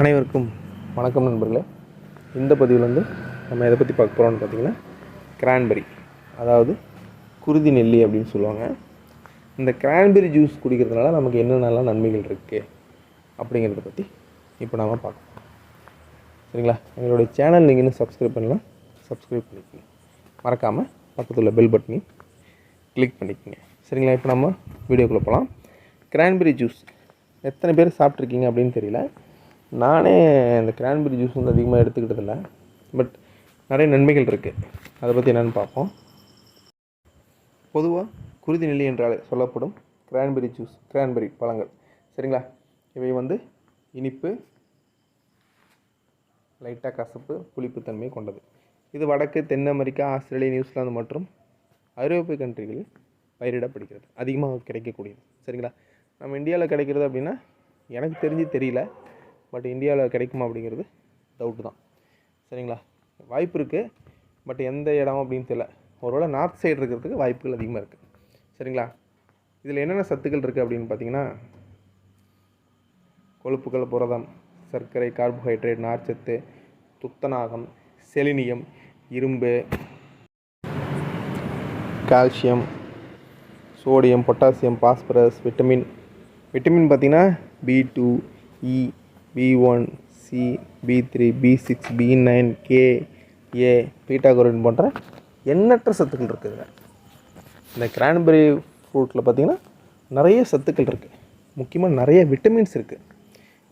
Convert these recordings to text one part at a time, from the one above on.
அனைவருக்கும் வணக்கம் நண்பர்களே. இந்த பதிவில் வந்து நம்ம எதை பற்றி பார்க்க போகிறோம்னு பார்த்தீங்கன்னா கிரான்பெரி அதாவது குருதி நெல்லி அப்படின்னு சொல்லுவாங்க. இந்த கிரான்பெரி ஜூஸ் குடிக்கிறதுனால நமக்கு என்னென்னலாம் நன்மைகள் இருக்குது அப்படிங்கிறத பற்றி இப்போ நாம் பார்க்கலாம் சரிங்களா? எங்களுடைய சேனல் நீங்கள் இன்னும் சப்ஸ்கிரைப் பண்ணலாம் சப்ஸ்கிரைப் பண்ணிக்கோங்க. மறக்காமல் பக்கத்தில் உள்ள பெல் பட்டனையும் கிளிக் பண்ணிக்கோங்க. சரிங்களா? இப்போ நம்ம வீடியோக்குள்ளே போகலாம் கிரான்பெரி ஜூஸ் எத்தனை பேர் சாப்பிட்ருக்கீங்க அப்படின்னு தெரியல. நானே இந்த கிரான்பெரி ஜூஸ் வந்து அதிகமாக எடுத்துக்கிட்டதில்ல. பட் நிறைய நன்மைகள் இருக்குது அதை பற்றி என்னென்னு பார்ப்போம். பொதுவாக குருதி நெல்லி என்றாலே சொல்லப்படும் கிரான்பெரி ஜூஸ் கிரான்பெரி பழங்கள். சரிங்களா? இவை வந்து இனிப்பு லைட்டாக கசப்பு புளிப்புத்தன்மை கொண்டது. இது வடக்கு தென் அமெரிக்கா ஆஸ்திரேலியா நியூசிலாந்து மற்றும் ஐரோப்பிய கண்ட்ரிகளில் பயிரிடப்படுகிறது. அதிகமாக கிடைக்கக்கூடியது. சரிங்களா? நம்ம இந்தியாவில் கிடைக்கிறது அப்படின்னா எனக்கு தெரிஞ்சு தெரியல. பட் இந்தியாவில் கிடைக்குமா அப்படிங்கிறது டவுட்டு தான். சரிங்களா? வாய்ப்பு இருக்குது பட் எந்த இடம் அப்படின்னு தெரியல. ஒருவேளை நார்த் சைடு இருக்கிறதுக்கு வாய்ப்புகள் அதிகமாக இருக்குது சரிங்களா? இதில் என்னென்ன சத்துக்கள் இருக்குது அப்படின்னு பார்த்தீங்கன்னா கொழுப்புகள் புரதம் சர்க்கரை கார்போஹைட்ரேட் நார்ச்சத்து துத்தநாகம் செலினியம் இரும்பு calcium sodium potassium phosphorus vitamin vitamin பார்த்திங்கன்னா B two E B one C B three B six B nine K A beta carotene போன்ற எண்ணற்ற சத்துக்கள் இருக்குது இந்த கிரான்பெரி ஃப்ரூட்டில் பார்த்திங்கன்னா நிறைய சத்துக்கள் இருக்குது முக்கியமாக நிறைய விட்டமின்ஸ் இருக்குது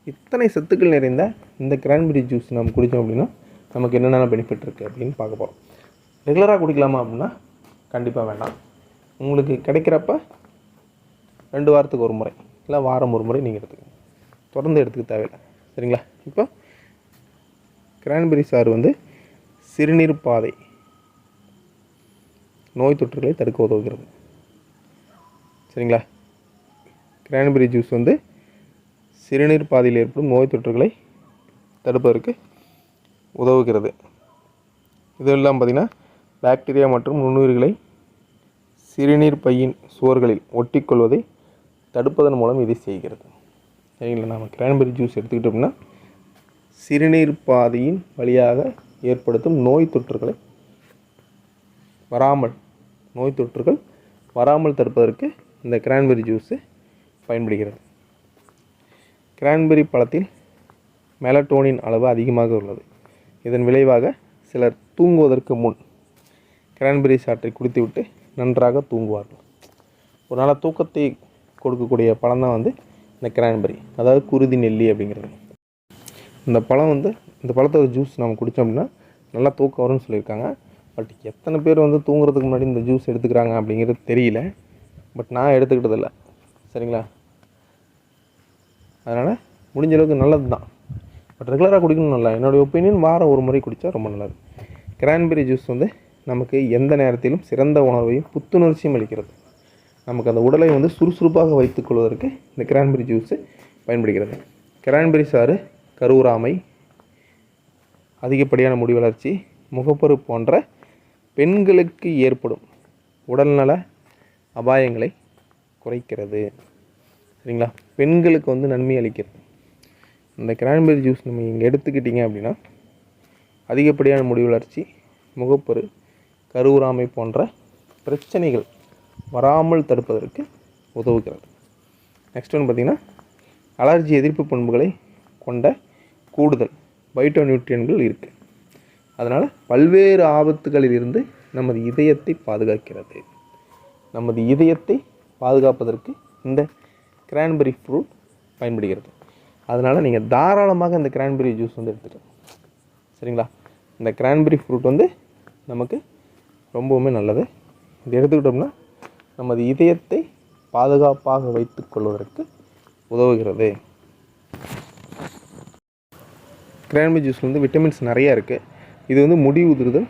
இத்தனை சத்துக்கள் நிறைந்த இந்த கிரான்பெரி ஜூஸ் நம்ம குடித்தோம் அப்படின்னா நமக்கு என்னென்ன பெனிஃபிட் இருக்குது அப்படின்னு பார்க்க போகிறோம் ரெகுலராக குடிக்கலாமா அப்படின்னா கண்டிப்பாக வேண்டாம். உங்களுக்கு கிடைக்கிறப்ப ரெண்டு வாரத்துக்கு ஒரு முறை இல்லை வாரம் ஒரு முறை நீங்கள் எடுத்துக்கோங்க. தொடர்ந்து எடுத்துக்க தேவையில்லை. சரிங்களா? இப்போ கிரான்பெரி சாறு வந்து சிறுநீர் பாதை நோய் தொற்றுகளை தடுக்க உதவுகிறது. சரிங்களா? கிரான்பெரி ஜூஸ் வந்து சிறுநீர் பாதையில் ஏற்படும் நோய் தொற்றுகளை தடுப்பதற்கு உதவுகிறது. இதெல்லாம் பார்த்திங்கன்னா பாக்டீரியா மற்றும் நுண்ணுயிர்களை சிறுநீர் பையின் சுவர்களில் ஒட்டிக்கொள்வதை தடுப்பதன் மூலம் இதை செய்கிறது. சரிங்களா? நாம் கிரான்பெரி ஜூஸ் எடுத்துக்கிட்டோம்னா சிறுநீர் பாதையின் வழியாக ஏற்படுத்தும் நோய் தொற்றுகளை வராமல் நோய் தொற்றுகள் வராமல் தடுப்பதற்கு இந்த கிரான்பெரி ஜூஸு பயன்படுகிறது. கிரான்பெரி பழத்தில் மெலட்டோனின் அளவு அதிகமாக உள்ளது. இதன் விளைவாக சிலர் தூங்குவதற்கு முன் கிரான்பெரி சாற்றை குடித்துவிட்டு நன்றாக தூங்குவார்கள். ஒரு நல்ல தூக்கத்தை கொடுக்கக்கூடிய பழம் தான் வந்து இந்த கிரான்பெரி அதாவது குருதி நெல்லி அப்படிங்கிறது. இந்த பழம் வந்து இந்த பழத்தோட ஜூஸ் நம்ம குடித்தோம் அப்படின்னா நல்லா தூக்கம் வரும்னு சொல்லியிருக்காங்க. பட் எத்தனை பேர் வந்து தூங்குறதுக்கு முன்னாடி இந்த ஜூஸ் எடுத்துக்கிறாங்க அப்படிங்கிறது தெரியல. பட் நான் எடுத்துக்கிட்டதில்ல. சரிங்களா? அதனால் முடிஞ்ச அளவுக்கு நல்லது தான் பட் ரெகுலராக குடிக்கணும் நல்லா என்னுடைய ஒப்பீனியன் வாரம் ஒரு முறை குடித்தா ரொம்ப நல்லது. கிரான்பெரி ஜூஸ் வந்து நமக்கு எந்த நேரத்திலும் சிறந்த உணர்வையும் புத்துணர்ச்சியும் அளிக்கிறது. நமக்கு அந்த உடலை வந்து சுறுசுறுப்பாக வைத்துக்கொள்வதற்கு இந்த கிரான்பெரி ஜூஸு பயன்படுகிறது. கிரான்பெரி சாறு கருவுறாமை அதிகப்படியான முடி வளர்ச்சி முகப்பரு போன்ற பெண்களுக்கு ஏற்படும் உடல்நல அபாயங்களை குறைக்கிறது. சரிங்களா? பெண்களுக்கு வந்து நன்மை அளிக்கிறது. இந்த கிரான்பெரி ஜூஸ் நம்ம இங்கே எடுத்துக்கிட்டிங்க அப்படின்னா அதிகப்படியான முடி வளர்ச்சி முகப்பரு கருவுறாமை போன்ற பிரச்சனைகள் வராமல் தடுப்பதற்கு உதவுகிறது. நெக்ஸ்ட் ஒன்று பார்த்திங்கன்னா அலர்ஜி எதிர்ப்பு பண்புகளை கொண்ட கூடுதல் பைட்டோ நியூட்ரியன்கள் இருக்குது அதனால் பல்வேறு ஆபத்துகளில் இருந்து நமது இதயத்தை பாதுகாக்கிறது. நமது இதயத்தை பாதுகாப்பதற்கு இந்த கிரான்பெரி ஃப்ரூட் பயன்படுகிறது. அதனால் நீங்கள் தாராளமாக இந்த கிரான்பெரி ஜூஸ் வந்து எடுத்துக்கலாம். சரிங்களா? இந்த கிரான்பெரி ஃப்ரூட் வந்து நமக்கு ரொம்பவுமே நல்லது. இது எடுத்துக்கிட்டோம்னா நமது இதயத்தை பாதுகாப்பாக வைத்துக்கொள்வதற்கு உதவுகிறது. கிரான்பி ஜூஸில் வந்து விட்டமின்ஸ் நிறையா இருக்குது இது வந்து முடி உதிர்தல்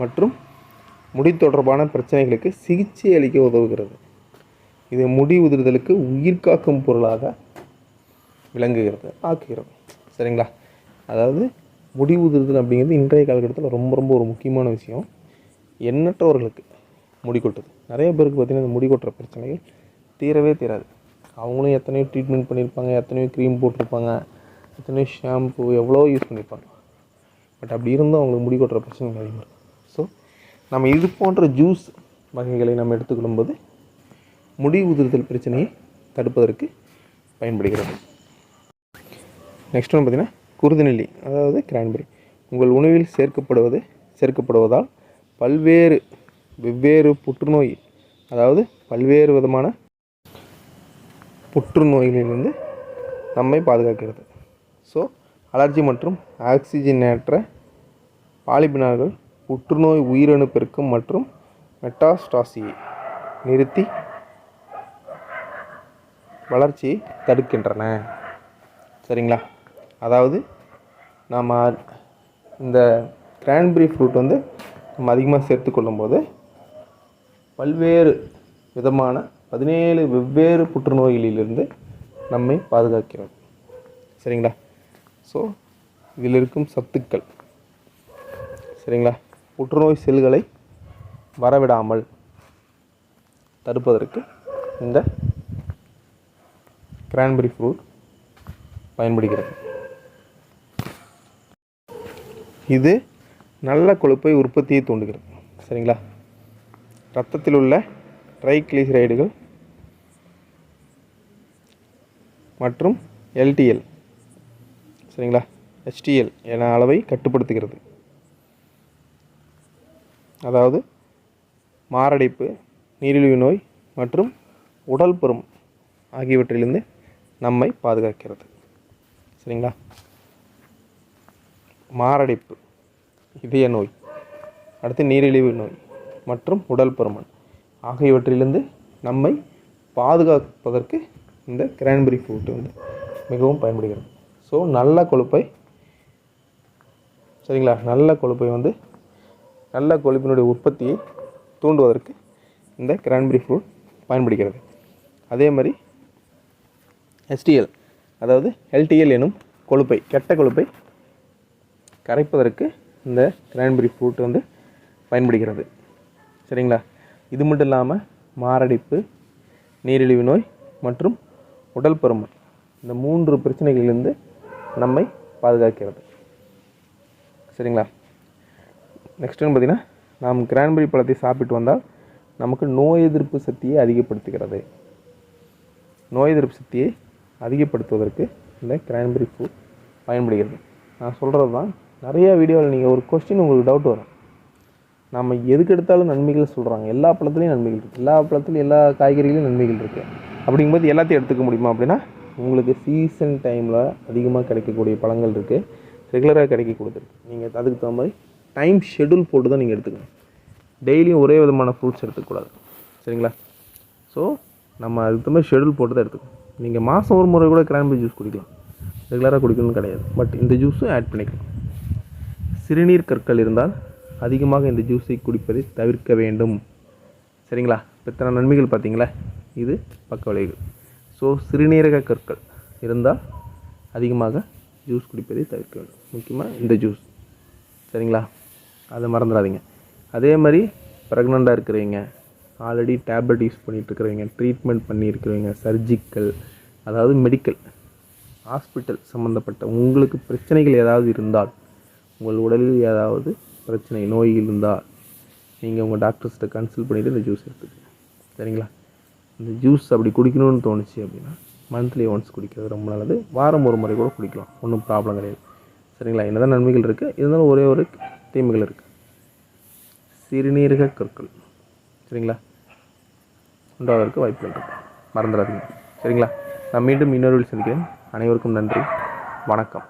மற்றும் முடி தொடர்பான பிரச்சனைகளுக்கு சிகிச்சை அளிக்க உதவுகிறது. இது முடி உதிர்தலுக்கு உயிர் காக்கும் பொருளாக விளங்குகிறது ஆக்குகிறது. சரிங்களா? அதாவது முடி உதிர்தல் அப்படிங்கிறது இன்றைய காலகட்டத்தில் ரொம்ப ரொம்ப ஒரு முக்கியமான விஷயம். எண்ணற்றவர்களுக்கு முடி கொட்டுது நிறைய பேருக்கு பார்த்திங்கன்னா இந்த முடி கொட்டுற பிரச்சனைகள் தீரவே தீராது. அவங்களும் எத்தனையோ ட்ரீட்மெண்ட் பண்ணியிருப்பாங்க எத்தனையோ க்ரீம் போட்டிருப்பாங்க எத்தனையோ ஷாம்பு எவ்வளோ யூஸ் பண்ணியிருப்பாங்க. பட் அப்படி இருந்தும் அவங்களுக்கு முடி கொட்டுற பிரச்சனை அதிகமாக இருக்கும். ஸோ நம்ம இது போன்ற ஜூஸ் வகைகளை நம்ம எடுத்துக்கொள்ளும் போது முடி உதிர்தல் பிரச்சனையை தடுப்பதற்கு பயன்படுகிறது. நெக்ஸ்ட் ஒன்று பார்த்திங்கன்னா குருதுநெல்லி அதாவது கிரான்பெரி உங்கள் உணவில் சேர்க்கப்படுவது சேர்க்கப்படுவதால் பல்வேறு வெவ்வேறு புற்றுநோய் அதாவது பல்வேறு விதமான புற்றுநோய்களிலிருந்து நம்மை பாதுகாக்கிறது. ஸோ அலர்ஜி மற்றும் ஆக்சிஜனேற்ற பாலிபினார்கள் புற்றுநோய் உயிரணு பெருக்கம் மற்றும் மெட்டாஸ்டாசியை நிறுத்தி வளர்ச்சியை தடுக்கின்றன. சரிங்களா? அதாவது நாம் இந்த கிரான்பெரி ஃப்ரூட் வந்து நம்ம அதிகமாக சேர்த்துக்கொள்ளும் போது பல்வேறு விதமான பதினேழு வெவ்வேறு புற்றுநோய்களிலிருந்து நம்மை பாதுகாக்கிறது. சரிங்களா? ஸோ இதில் இருக்கும் சத்துக்கள். சரிங்களா? புற்றுநோய் செல்களை வரவிடாமல் தடுப்பதற்கு இந்த கிரான்பெரி ஃப்ரூட் பயன்படுகிறது. இது நல்ல கொழுப்பை உற்பத்தியை தூண்டுகிறது. சரிங்களா? இரத்தத்தில் உள்ள ட்ரைக்ளிசரைடுகள் மற்றும் எல்டிஎல் சரிங்களா? ஹெச்டிஎல் என அளவை கட்டுப்படுத்துகிறது. அதாவது மாரடைப்பு நீரிழிவு நோய் மற்றும் உடல் பருமன் ஆகியவற்றிலிருந்து நம்மை பாதுகாக்கிறது. சரிங்களா? மாரடைப்பு இதய நோய் அடுத்து நீரிழிவு நோய். மற்றும் உடல் பருமன் ஆகியவற்றிலிருந்து நம்மை பாதுகாப்பதற்கு இந்த கிரான்பெரி ஃப்ரூட் வந்து மிகவும் பயன்படுகிறது. ஸோ நல்ல கொழுப்பை சரிங்களா? நல்ல கொழுப்பை வந்து நல்ல கொழுப்பினுடைய உற்பத்தியை தூண்டுவதற்கு இந்த கிரான்பெரி ஃப்ரூட் பயன்படுகிறது. அதே மாதிரி எஸ்டிஎல் அதாவது எல்டிஎல் எனும் கொழுப்பை கெட்ட கொழுப்பை கரைப்பதற்கு இந்த கிரான்பெரி ஃப்ரூட் வந்து பயன்படுகிறது. சரிங்களா? இது மட்டும் இல்லாமல் மாரடைப்பு நீரிழிவு நோய் மற்றும் உடல் பருமன். இந்த மூன்று பிரச்சனைகளிலிருந்து நம்மை பாதுகாக்கிறது. சரிங்களா? நெக்ஸ்ட் வந்து பார்த்திங்கன்னா நாம் கிரான்பெரி பழத்தை சாப்பிட்டு வந்தால் நமக்கு நோய் எதிர்ப்பு சக்தியை அதிகப்படுத்துகிறது. நோய் எதிர்ப்பு சக்தியை அதிகப்படுத்துவதற்கு இந்த கிரான்பெரி பூ பயன்படுகிறது. நான் சொல்கிறது தான் நிறைய வீடியோவில் நீங்கள் ஒரு கொஸ்டின் உங்களுக்கு டவுட் வரும். நம்ம எதுக்கு எடுத்தாலும் நன்மைகள் சொல்கிறாங்க எல்லா பழத்துலேயும் நன்மைகள் இருக்குது எல்லா பழத்துலையும் எல்லா காய்கறிகளையும் நன்மைகள் இருக்குது அப்படிங்கும்போது எல்லாத்தையும் எடுத்துக்க முடியுமா அப்படின்னா உங்களுக்கு சீசன் டைமில் அதிகமாக கிடைக்கக்கூடிய பழங்கள் இருக்குது ரெகுலராக கிடைக்கக்கூடியது இருக்குது நீங்கள் அதுக்கு தகுந்த மாதிரி டைம் ஷெடியூல் போட்டு தான் நீங்கள் எடுத்துக்கணும். டெய்லியும் ஒரே விதமான ஃப்ரூட்ஸ் எடுத்துக்கூடாது சரிங்களா? ஸோ நம்ம அதுக்கு தகுந்த மாதிரி ஷெடியூல் போட்டு தான் எடுத்துக்கணும். நீங்கள் மாதம் ஒரு முறை கூட கிரான்பெரி ஜூஸ் குடிக்கலாம். ரெகுலராக குடிக்கணும்னு கிடையாது. பட் இந்த ஜூஸும் ஆட் பண்ணிக்கலாம். சிறுநீர் கற்கள் இருந்தால் அதிகமாக இந்த ஜூஸை குடிப்பதை தவிர்க்க வேண்டும். சரிங்களா? இப்போ இத்தனை நன்மைகள் பார்த்தீங்களா? இது பக்க விளைவுகள். ஸோ சிறுநீரக கற்கள் இருந்தால் அதிகமாக ஜூஸ் குடிப்பதை தவிர்க்க வேண்டும். முக்கியமாக இந்த ஜூஸ் சரிங்களா? அதை மறந்துடாதீங்க. அதே மாதிரி ப்ரெக்னெண்ட்டாக இருக்கிறவங்க ஆல்ரெடி டேப்லெட் யூஸ் பண்ணிகிட்ருக்கிறவங்க ட்ரீட்மெண்ட் பண்ணியிருக்கிறவங்க சர்ஜிக்கல் அதாவது மெடிக்கல் ஹாஸ்பிட்டல் சம்மந்தப்பட்ட உங்களுக்கு பிரச்சனைகள் ஏதாவது இருந்தால் உங்கள் உடலில் ஏதாவது பிரச்சனை நோய் இருந்தால் நீங்கள் உங்கள் டாக்டர்ஸ்கிட்ட கன்சல்ட் பண்ணிவிட்டு இந்த ஜூஸ் எடுத்துக்கோங்க. சரிங்களா? இந்த ஜூஸ் அப்படி குடிக்கணும்னு தோணுச்சு அப்படின்னா மந்த்லி ஒன்ஸ் குடிக்கிறது ரொம்ப நல்லது. வாரம் ஒரு முறை கூட குடிக்கலாம். ஒன்றும் ப்ராப்ளம் கிடையாது. சரிங்களா? என்ன தான் நன்மைகள் இருக்குது இருந்தாலும் ஒரே ஒரு தீமைகள் இருக்குது சிறுநீரக கற்கள். சரிங்களா? உண்டாவதற்கு வாய்ப்புகள் இருக்குது மறந்துடாதீங்க. சரிங்களா? நான் மீண்டும் இன்னொரு சந்திக்கிறேன். அனைவருக்கும் நன்றி. வணக்கம்.